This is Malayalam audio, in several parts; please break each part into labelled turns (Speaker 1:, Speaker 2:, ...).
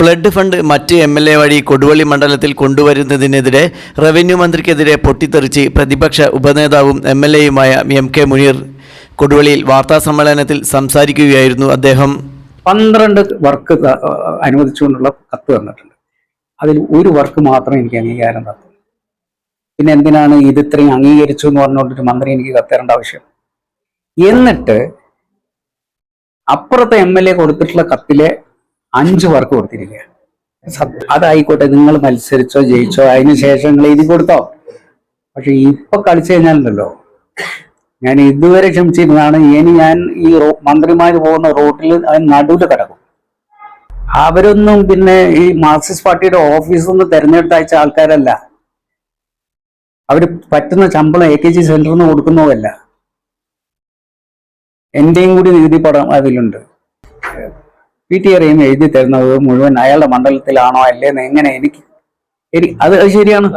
Speaker 1: ഫ്ലഡ് ഫണ്ട് മറ്റ് എം എൽ എ വഴി കൊടുവള്ളി മണ്ഡലത്തിൽ കൊണ്ടുവരുന്നതിനെതിരെ റവന്യൂ മന്ത്രിക്കെതിരെ പൊട്ടിത്തെറിച്ച് പ്രതിപക്ഷ ഉപനേതാവും എം എൽ എയുമായ എം കെ മുനീർ കൊടുവള്ളിയിൽ വാർത്താസമ്മേളനത്തിൽ സംസാരിക്കുകയായിരുന്നു അദ്ദേഹം
Speaker 2: പന്ത്രണ്ട് വർക്ക് അനുവദിച്ചുകൊണ്ടുള്ള കത്ത് തന്നിട്ടുണ്ട് അതിൽ ഒരു വർക്ക് മാത്രം എനിക്ക് അംഗീകാരം തന്നു പിന്നെ എന്തിനാണ് ഇത് ഇത്രയും അംഗീകരിച്ചു എന്ന് പറഞ്ഞുകൊണ്ടൊരു മന്ത്രി എനിക്ക് കത്തേണ്ട ആവശ്യം എന്നിട്ട് അപ്പുറത്തെ എം എൽ എ കൊടുത്തിട്ടുള്ള കത്തിലെ അഞ്ച് വർക്ക് കൊടുത്തിരിക്കുകയാണ് അതായിക്കോട്ടെ നിങ്ങൾ മത്സരിച്ചോ ജയിച്ചോ അതിനുശേഷം നിങ്ങൾ എഴുതി കൊടുത്തോ പക്ഷെ ഇപ്പൊ കളിച്ചു കഴിഞ്ഞാലല്ലോ ഞാൻ ഇതുവരെ ക്ഷമിച്ചിരുന്നതാണ് ഇനി ഞാൻ ഈ മന്ത്രിമാര് പോകുന്ന റോട്ടിൽ നടുവില് കിടക്കും അവരൊന്നും പിന്നെ ഈ മാർക്സിസ്റ്റ് പാർട്ടിയുടെ ഓഫീസിൽ നിന്ന് തെരഞ്ഞെടുത്ത് അയച്ച ആൾക്കാരല്ല അവർ പറ്റുന്ന ശമ്പളം എ കെ ജി സെന്ററിൽ നിന്ന് കൊടുക്കുന്നതല്ല എന്റെയും കൂടി നികുതി പടം അതിലുണ്ട് പി ടി എറിയും എഴുതി തരുന്നത് മുഴുവൻ അയാളുടെ മണ്ഡലത്തിലാണോ അല്ലേന്ന് എങ്ങനെ എനിക്ക് അത് ശരിയാണ്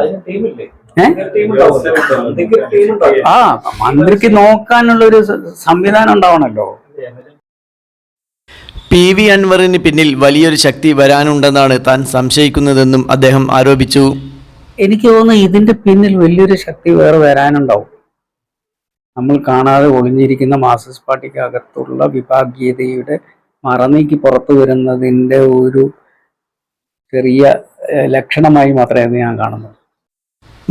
Speaker 2: ആ മന്ത്രിക്ക് നോക്കാനുള്ള ഒരു സംവിധാനം ഉണ്ടാവണല്ലോ
Speaker 1: പി വി അൻവറിന് പിന്നിൽ വലിയൊരു ശക്തി വരാനുണ്ടെന്നാണ് താൻ സംശയിക്കുന്നതെന്നും അദ്ദേഹം ആരോപിച്ചു
Speaker 2: എനിക്ക് തോന്നുന്നു ഇതിന്റെ പിന്നിൽ വലിയൊരു ശക്തി വേറെ വരാനുണ്ടാവും നമ്മൾ കാണാതെ ഒളിഞ്ഞിരിക്കുന്ന മാർക്സിസ്റ്റ് പാർട്ടിക്കകത്തുള്ള വിഭാഗീയതയുടെ മറന്നീക്ക് പുറത്തു വരുന്നതിൻ്റെ ഒരു ചെറിയ ലക്ഷണമായി മാത്രമേ ഞാൻ കാണുന്നത്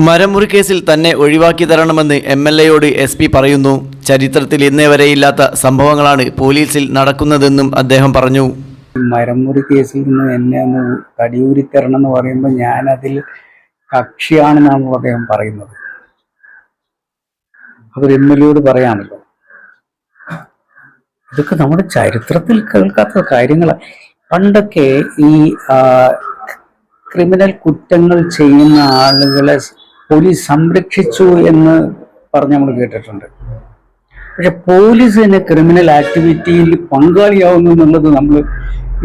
Speaker 1: മരമുറി കേസിൽ തന്നെ ഒഴിവാക്കി തരണമെന്ന് എം എൽ എയോട് എസ് പി പറയുന്നു ചരിത്രത്തിൽ ഇന്നേ വരെ ഇല്ലാത്ത സംഭവങ്ങളാണ് പോലീസിൽ നടക്കുന്നതെന്നും അദ്ദേഹം പറഞ്ഞു
Speaker 2: മരമുറി കേസിൽ നിന്ന് എന്നെ ഒന്ന് കടിയൂരി തരണം എന്ന് പറയുമ്പോൾ ഞാനതിൽ കക്ഷിയാണെന്നാണ് അദ്ദേഹം പറയുന്നത് അവർ എം എൽ എയോട് പറയാമല്ലോ ഇതൊക്കെ നമ്മുടെ ചരിത്രത്തിൽ കേൾക്കാത്ത കാര്യങ്ങളാണ് പണ്ടൊക്കെ ഈ ക്രിമിനൽ കുറ്റങ്ങൾ ചെയ്യുന്ന ആളുകളെ പോലീസ് സംരക്ഷിച്ചു എന്ന് പറഞ്ഞ് നമ്മൾ കേട്ടിട്ടുണ്ട് പക്ഷെ പോലീസിന് ക്രിമിനൽ ആക്ടിവിറ്റിയിൽ പങ്കാളിയാവുന്നു എന്നുള്ളത് നമ്മൾ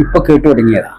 Speaker 2: ഇപ്പൊ കേട്ടു തുടങ്ങിയതാണ്